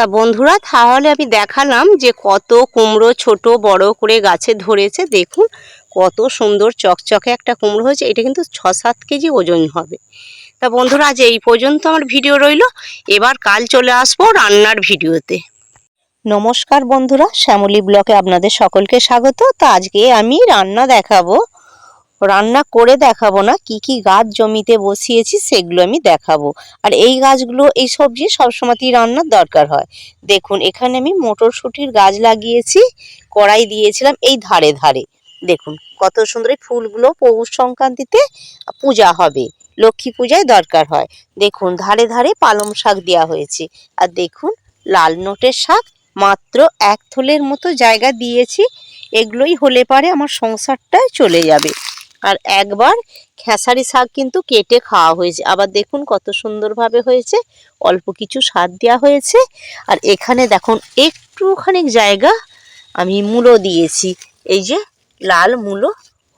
তা বন্ধুরা, তাহলে আমি দেখালাম যে কত কুমড়ো ছোট বড় করে গাছে ধরেছে। দেখুন, কত সুন্দর চকচকে একটা কুমড়ো হয়েছে। এটা কিন্তু ছ সাত কেজি ওজন হবে। তা বন্ধুরা, আজ এই পর্যন্ত আমার ভিডিও রইল। এবার কাল চলে আসব রান্নার ভিডিওতে। নমস্কার বন্ধুরা, শ্যামলী ব্লকে আপনাদের সকলকে স্বাগত। তা আজকে আমি রান্না দেখাবো রান্না করে দেখাবো না, কি কি গাছ জমিতে বসিয়েছি সেগুলো আমি দেখাবো। আর এই গাছগুলো, এই সবজি সবসময়তেই রান্নার দরকার হয়। দেখুন, এখানে আমি মটরশুঁটির গাছ লাগিয়েছি, কড়াই দিয়েছিলাম এই ধারে ধারে। দেখুন, কত সুন্দর এই ফুলগুলো পৌষ সংক্রান্তিতে পূজা হবে, লক্ষ্মী পূজায় দরকার হয়। দেখুন, ধারে ধারে পালং শাক দেওয়া হয়েছে। আর দেখুন, লাল নোটের শাক, মাত্র এক থলের মতো জায়গা দিয়েছি, এগুলোই হলে পারে আমার সংসারটাই চলে যাবে। আর একবার খেসারি শাক কিন্তু কেটে খাওয়া হয়েছে। আবার দেখুন কত সুন্দরভাবে হয়েছে। অল্প কিছু সার দেওয়া হয়েছে। আর এখানে দেখুন একটুখানি জায়গা আমি মূলো দিয়েছি। এই যে লাল মূলো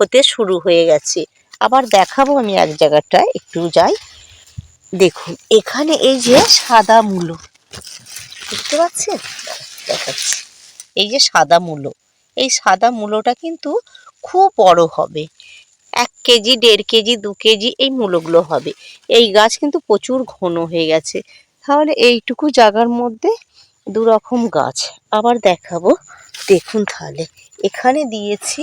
হতে শুরু হয়ে গেছে। আবার দেখাবো আমি এক জায়গাটায় একটু যাই। দেখুন, এখানে এই যে সাদা মূলো। দেখতে পাচ্ছেন? দেখাচ্ছি। এই যে সাদা মূলো। এই সাদা মূলোটা কিন্তু খুব বড় হবে। এক কেজি, দেড় কেজি, দু কেজি এই মূলগুলো হবে। এই গাছ কিন্তু প্রচুর ঘন হয়ে গেছে। তাহলে এইটুকু জায়গার মধ্যে দু রকম গাছ। আবার দেখাবো। দেখুন তাহলে, এখানে দিয়েছি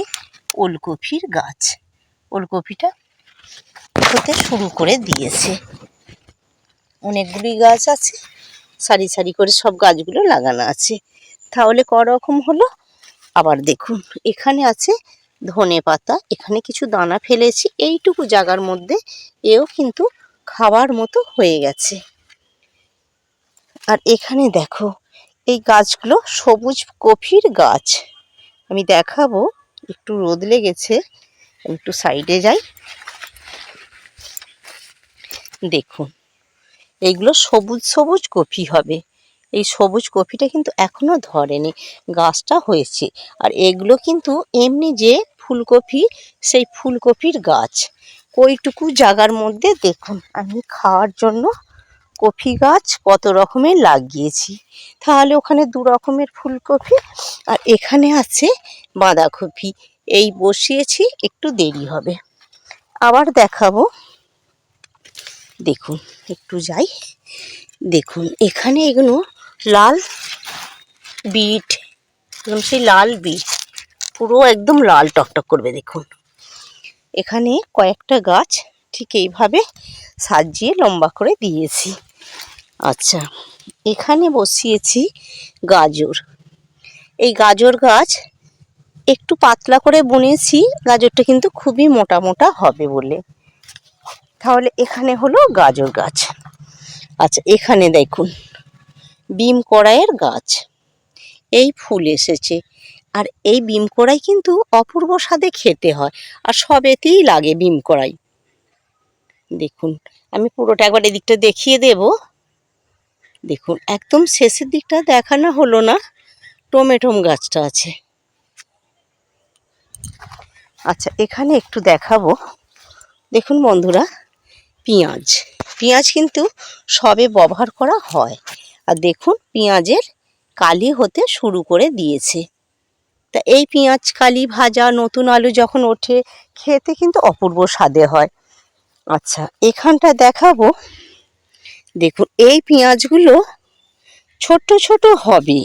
ওলকপির গাছ। ওলকপিটা হতে শুরু করে দিয়েছে। অনেকগুলি গাছ আছে, সারি সারি করে সব গাছগুলো লাগানো আছে। তাহলে ক রকম হলো? আবার দেখুন, এখানে আছে ধনে পাতা, এখানে কিছু দানা ফেলেছি, এইটুকু জায়গার মধ্যে এও কিন্তু খাওয়ার মতো হয়ে গেছে। আর এখানে দেখো, এই গাছগুলো সবুজ কফির গাছ। আমি দেখাবো, একটু রোদ লেগেছে একটু সাইডে যাই। দেখুন, এইগুলো সবুজ সবুজ কফি হবে। এই সবুজ কপিটা কিন্তু এখনও ধরেনি, গাছটা হয়েছে। আর এগুলো কিন্তু এমনি যে ফুলকপি, সেই ফুলকপির গাছ। ওইটুকু জায়গার মধ্যে দেখুন, আমি খাওয়ার জন্য কফি গাছ কত রকমের লাগিয়েছি। তাহলে ওখানে দু রকমের ফুলকপি, আর এখানে আছে বাঁধাকপি। এই বসিয়েছি, একটু দেরি হবে। আবার দেখাবো। দেখুন, একটু যাই। দেখুন, এখানে এগুলো লাল বিট, একদম সেই লাল বিট, পুরো একদম লাল টকটক করবে, দেখুন। এখানে কয়েকটা গাছ ঠিক এইভাবে সাজিয়ে লম্বা করে দিয়েছি। আচ্ছা এখানে বসিয়েছি গাজর। এই গাজর গাছ একটু পাতলা করে বুনেছি, গাজরটা কিন্তু খুবই মোটা মোটা হবে বলে। তাহলে এখানে হলো গাজর গাছ। আচ্ছা এখানে দেখুন। বিম কড়াইয়ের গাছ। এই ফুল এসেছে। আর এই বিম কড়াই কিন্তু অপূর্ব স্বাদে খেতে হয়। আর সবেতেই লাগে বিম কড়াই। দেখুন, আমি পুরোটা একবার এদিকটা দেখিয়ে দেব। দেখুন, একদম শেষের দিকটা দেখানো হলো না। টমেটোম গাছটা আছে। আচ্ছা এখানে একটু দেখাবো। দেখুন বন্ধুরা, পেঁয়াজ। পেঁয়াজ কিন্তু সবে ব্যবহার করা হয়। আর দেখুন পেঁয়াজের কালি হতে শুরু করে দিয়েছে। তা এই পেঁয়াজ কালি ভাজা নতুন আলু যখন ওঠে, খেতে কিন্তু অপূর্ব স্বাদে হয়। আচ্ছা এখানটা দেখাবো। দেখুন, এই পেঁয়াজগুলো ছোট ছোট হবে।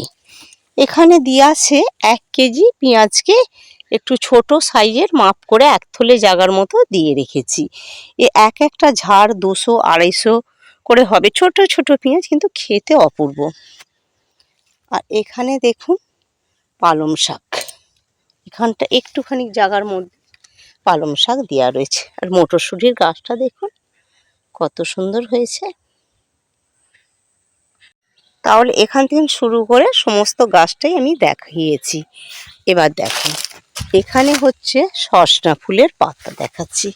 এখানে দিয়ে আছে এক কেজি পেঁয়াজকে একটু ছোট সাইজের মাপ করে এক থলে জাগার মতো দিয়ে রেখেছি। এ এক একটা ঝাড় দুশো, আড়াইশো করে হবে। ছোট ছোট পেঁয়াজ কিন্তু খেতে অপূর্ব। আর এখানে দেখুন পালং শাক। এখানটা একটুখানি জায়গার মধ্যে পালং শাক দেওয়া রয়েছে। আর মটরশুঁটির গাছটা দেখুন কত সুন্দর হয়েছে। তাহলে এখান থেকে শুরু করে সমস্ত গাছটাই আমি দেখিয়েছি। এবার দেখুন, এখানে হচ্ছে সসনা ফুলের পাতা দেখাচ্ছি।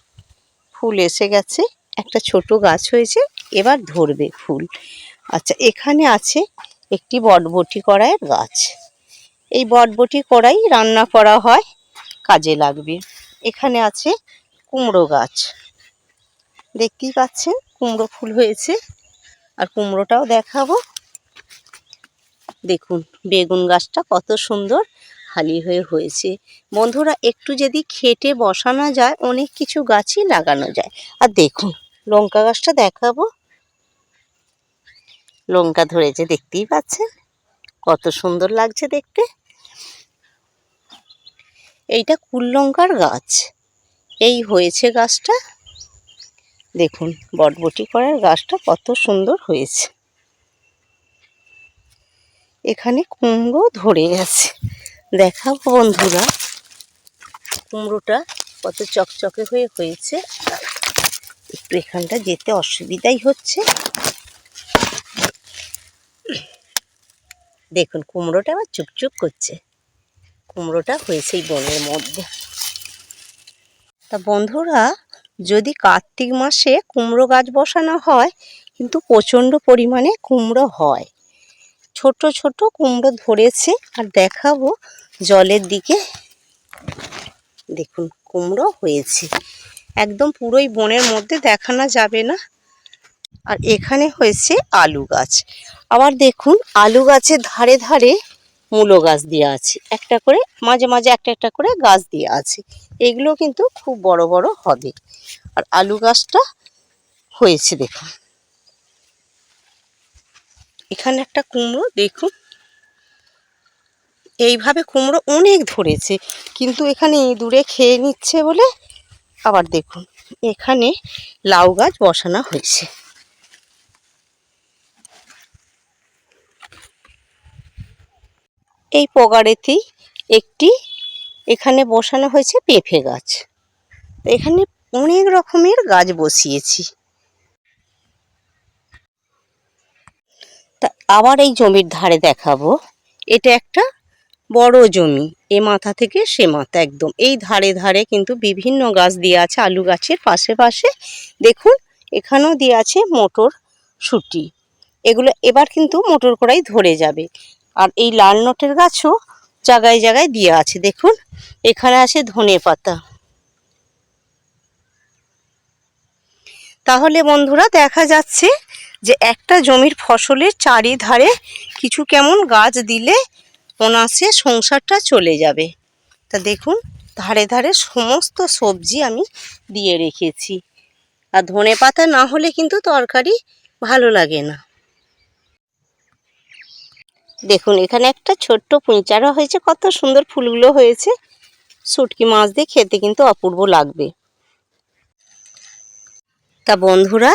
ফুল এসে গেছে, একটা ছোট গাছ হয়েছে। এবার ধরবে ফুল। আচ্ছা এখানে আছে একটি বটবটি কড়াইয়ের গাছ। এই বটবটি কড়াই রান্না করা হয়, কাজে লাগবে। এখানে আছে কুমড়ো গাছ। দেখতেই পাচ্ছেন, কুমড়ো ফুল হয়েছে। আর কুমড়োটাও দেখাবো। দেখুন, বেগুন গাছটা কত সুন্দর হালি হয়ে হয়েছে। বন্ধুরা, একটু যদি খেটে বসানো যায়, অনেক কিছু গাছই লাগানো যায়। আর দেখুন, লঙ্কা গাছটা দেখাবো। লঙ্কা ধরেছে, দেখতেই পাচ্ছেন? কত সুন্দর লাগছে দেখতে। এইটা কুল লঙ্কার গাছ। এই হয়েছে গাছটা। দেখুন, বটবটি করার গাছটা কত সুন্দর হয়েছে। এখানে কুমড়ো ধরে গেছে দেখাবো বন্ধুরা, কুমড়োটা কত চকচকে হয়ে হয়েছে। একটু এখানটা যেতে অসুবিধাই হচ্ছে। দেখুন, কুমড়োটা আবার চুপচুপ করছে। কুমড়োটা হয়েছে এই বনের মধ্যে। তা বন্ধুরা, যদি কার্তিক মাসে কুমড়ো গাছ বসানো হয়, কিন্তু প্রচণ্ড পরিমাণে কুমড়ো হয়, ছোট ছোট কুমড়ো ধরেছে, আর দেখাবো জলের দিকে। দেখুন, কুমড়ো হয়েছে। একদম পুরোই বনের মধ্যে দেখানো যাবে না। আর এখানে হয়েছে আলু গাছ। আবার দেখুন, আলু গাছের ধারে ধারে মূলো গাছ দেওয়া আছে। একটা করে, মাঝে মাঝে একটা একটা করে গাছ দেওয়া আছে। এগুলো কিন্তু খুব বড় বড় হবে। আর আলু গাছটা হয়েছে দেখুন। এখানে একটা কুমড়ো, দেখুন। এইভাবে কুমড়ো অনেক ধরেছে, কিন্তু এখানে ইঁদুরে খেয়ে নিচ্ছে বলে আবার দেখুন, এখানে লাউ গাছ বসানো হয়েছে। এই পগাড়েতেই একটি এখানে বসানো হয়েছে পেঁপে গাছ। এখানে অনেক রকমের গাছ বসিয়েছি। তা আবার এই জমির ধারে দেখাবো। এটা একটা বড় জমি, এ মাথা থেকে সে মাথা একদম। এই ধারে ধারে কিন্তু বিভিন্ন গাছ দিয়ে আছে, আলু গাছের পাশে পাশে। দেখুন, এখানেও দিয়ে আছে মোটর শুটি এগুলো এবার কিন্তু মোটর করাই ধরে যাবে। আর এই লাল নোটের গাছও জায়গায় জায়গায় দিয়ে আছে। দেখুন, এখানে আছে ধনে পাতা। তাহলে বন্ধুরা, দেখা যাচ্ছে যে একটা জমির ফসলের চারিধারে কিছু কেমন গাছ দিলে অনাসে সংসারটা চলে যাবে। তা দেখুন, ধারে ধারে সমস্ত সবজি আমি দিয়ে রেখেছি। আর ধনে পাতা না হলে কিন্তু তরকারি ভালো লাগে না। দেখুন, এখানে একটা ছোট্ট পুঁচারা হয়েছে। কত সুন্দর ফুলগুলো হয়েছে। শুটকি মাছ দিয়ে খেতে কিন্তু অপূর্ব লাগবে। তা বন্ধুরা,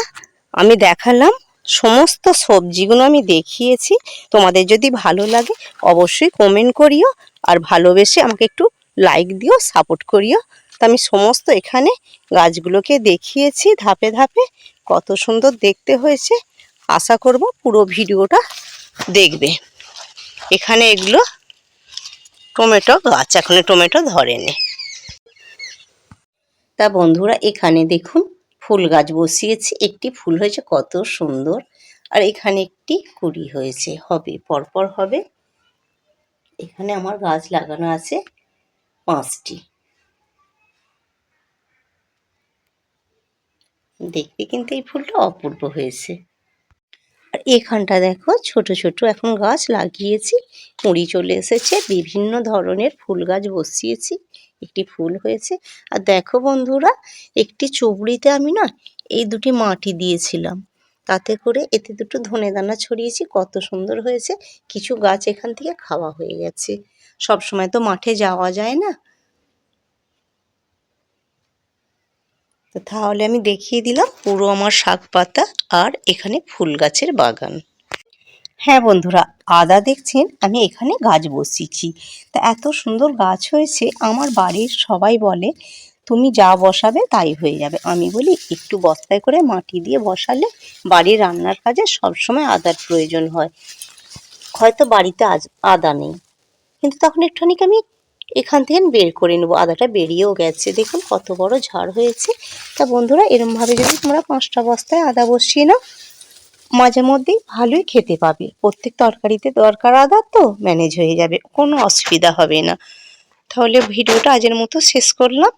আমি দেখালাম সমস্ত সবজিগুলো আমি দেখিয়েছি। তোমাদের যদি ভালো লাগে, অবশ্যই কমেন্ট করিও। আর ভালোবেসে আমাকে একটু লাইক দিও সাপোর্ট করিও। তা আমি সমস্ত এখানে গাছগুলোকে দেখিয়েছি ধাপে ধাপে। কত সুন্দর দেখতে হয়েছে। আশা করব পুরো ভিডিওটা দেখবে। এখানে এগুলো টমেটো গাছ, এখনও টমেটো ধরেনি। তা বন্ধুরা, এখানে দেখুন ফুল গাছ বসিয়েছি। একটি ফুল হয়েছে কত সুন্দর, আর এখানে একটি কুড়ি হয়েছে। হবে, পরপর হবে। এখানে আমার গাছ লাগানো আছে পাঁচটি। দেখতে কিন্তু এই ফুলটা অপূর্ব হয়েছে। এখানটা দেখো, ছোট ছোট এখন গাছ লাগিয়েছি কুঁড়ি চলে এসেছে, বিভিন্ন ধরনের ফুল গাছ বসিয়েছি, একটি ফুল হয়েছে। আর দেখো বন্ধুরা, একটি চুবড়িতে আমি না এই দুটি মাটি দিয়েছিলাম, তাতে করে এতে দুটো ধনে দানা ছড়িয়েছি, কত সুন্দর হয়েছে, কিছু গাছ এখান থেকে খাওয়া হয়ে গেছে। সব সময় তো মাঠে যাওয়া যায় না তো তাহলে আমি দেখিয়ে দিলাম পুরো আমার শাক পাতা আর এখানে ফুল গাছের বাগান। হ্যাঁ বন্ধুরা, আদা দেখছেন, আমি এখানে গাছ বসিয়েছি। তা এত সুন্দর গাছ হয়েছে, আমার বাড়ির সবাই বলে, তুমি যা বসাবে তাই হয়ে যাবে। আমি বলি, একটু বস্তায় করে মাটি দিয়ে বসালে বাড়ির রান্নার কাজে সবসময় আদার প্রয়োজন হয়। হয়তো বাড়িতে আজ আদা নেই। কিন্তু তখন একটুখানি আমি এখান থেকে বের করে নেব। আদাটা বেরিয়েও গেছে। দেখুন কত বড় ঝাড় হয়েছে। তা বন্ধুরা, এরমভাবে যদি তোমরা পাঁচটা বস্তায় আদা বসিয়ে নাও, মাঝে মধ্যেই ভালোই খেতে পাবে। প্রত্যেক তরকারিতে দরকার আদা তো ম্যানেজ হয়ে যাবে, কোনো অসুবিধা হবে না। তাহলে ভিডিওটা আজের মতো শেষ করলাম।